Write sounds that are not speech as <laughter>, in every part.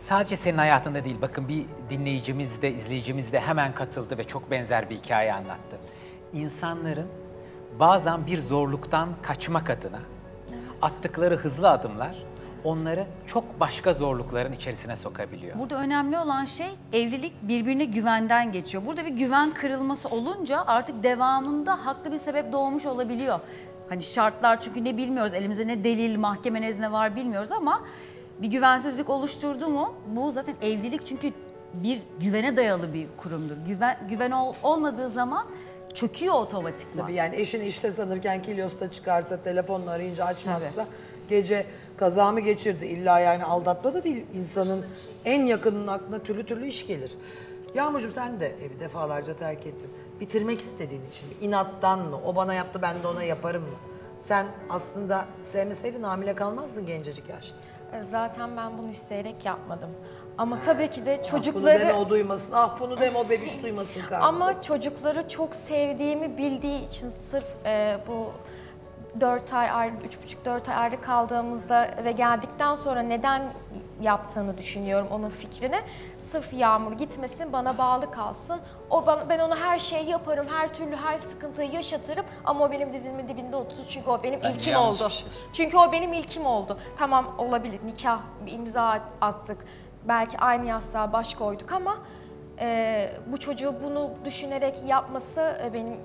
Sadece senin hayatında değil, bakın bir dinleyicimiz de, izleyicimiz de hemen katıldı ve çok benzer bir hikaye anlattı. İnsanların bazen bir zorluktan kaçmak adına attıkları hızlı adımlar onları çok başka zorlukların içerisine sokabiliyor. Burada önemli olan şey evlilik birbirine güvenden geçiyor. Burada bir güven kırılması olunca artık devamında haklı bir sebep doğmuş olabiliyor. Hani şartlar çünkü ne bilmiyoruz elimizde ne delil mahkeme nezne var bilmiyoruz ama bir güvensizlik oluşturdu mu bu zaten evlilik çünkü bir güvene dayalı bir kurumdur. Güven, güven ol- olmadığı zaman çöküyor otomatikman. Tabii yani eşini işte sanırken Kilios'ta çıkarsa, telefonla arayınca açmazsa gece kaza mı geçirdi? İlla yani aldatma da değil. İnsanın en yakınının aklına türlü türlü iş gelir. Yağmurcuğum sen de evi defalarca terk ettin. Bitirmek istediğin için mi? İnattan mı? O bana yaptı ben de ona yaparım mı? Sen aslında sevmeseydin hamile kalmazdın gencecik yaşta. E, Zaten ben bunu isteyerek yapmadım. Ama tabii ki de Ah bunu deme çocukları o duymasın. Ah bunu deme o bebiş duymasın <laughs> karnında. ama çocukları çok sevdiğimi bildiği için sırf e, bu 4 ay ayrı, 3,5-4 ay ayrı kaldığımızda ve geldikten sonra neden yaptığını düşünüyorum onun fikrini. Sırf Yağmur gitmesin, bana bağlı kalsın. O bana, ben ona her şeyi yaparım, her türlü her sıkıntıyı yaşatırım ama o benim dizimin dibinde otursun çünkü o benim Bence ilkim oldu. şey. Çünkü o benim ilkim oldu. Tamam olabilir nikah bir imza attık. Belki aynı yastığa baş koyduk ama e, bu çocuğu bunu düşünerek yapması e, benim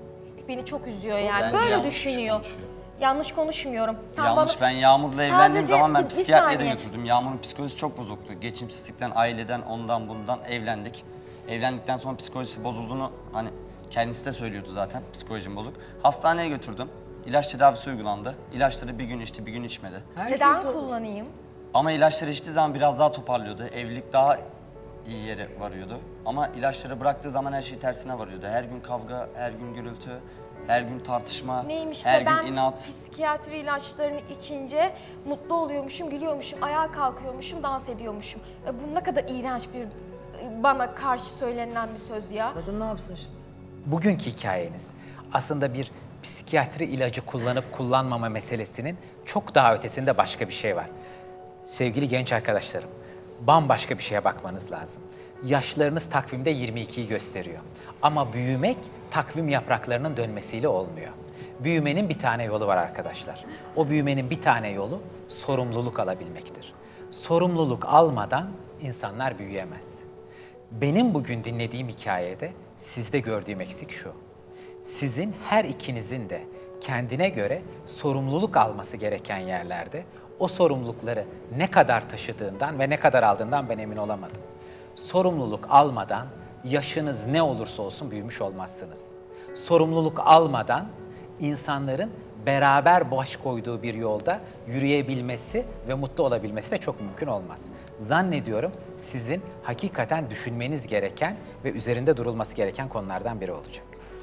beni çok üzüyor yani. Bence Böyle yanlış düşünüyor. konuşuyor. Yanlış konuşmuyorum. Sen Yanlış. bana Ben Yağmur'la evlendiğim Sadece zaman ben psikiyatriye de götürdüm. Yağmur'un psikolojisi çok bozuktu. Geçimsizlikten, aileden, ondan bundan evlendik. Evlendikten sonra psikolojisi bozulduğunu hani kendisi de söylüyordu zaten psikolojim bozuk. Hastaneye götürdüm. İlaç tedavisi uygulandı. İlaçları bir gün içti, bir gün içmedi. Herkes neden kullanayım? Ama ilaçları içtiği zaman biraz daha toparlıyordu. Evlilik daha iyi yere varıyordu. Ama ilaçları bıraktığı zaman her şey tersine varıyordu. Her gün kavga, her gün gürültü, her gün tartışma, Neymiş her de gün ben inat. psikiyatri ilaçlarını içince mutlu oluyormuşum, gülüyormuşum, ayağa kalkıyormuşum, dans ediyormuşum. E, bu ne kadar iğrenç bir bana karşı söylenen bir söz ya. Kadın ne yapsın şimdi? Bugünkü hikayeniz aslında bir psikiyatri ilacı kullanıp kullanmama meselesinin çok daha ötesinde başka bir şey var. Sevgili genç arkadaşlarım, bambaşka bir şeye bakmanız lazım. Yaşlarınız takvimde 22'yi gösteriyor. Ama büyümek takvim yapraklarının dönmesiyle olmuyor. Büyümenin bir tane yolu var arkadaşlar. O büyümenin bir tane yolu sorumluluk alabilmektir. Sorumluluk almadan insanlar büyüyemez. Benim bugün dinlediğim hikayede sizde gördüğüm eksik şu. Sizin her ikinizin de kendine göre sorumluluk alması gereken yerlerde o sorumlulukları ne kadar taşıdığından ve ne kadar aldığından ben emin olamadım. Sorumluluk almadan yaşınız ne olursa olsun büyümüş olmazsınız. Sorumluluk almadan insanların beraber baş koyduğu bir yolda yürüyebilmesi ve mutlu olabilmesi de çok mümkün olmaz. Zannediyorum sizin hakikaten düşünmeniz gereken ve üzerinde durulması gereken konulardan biri olacak.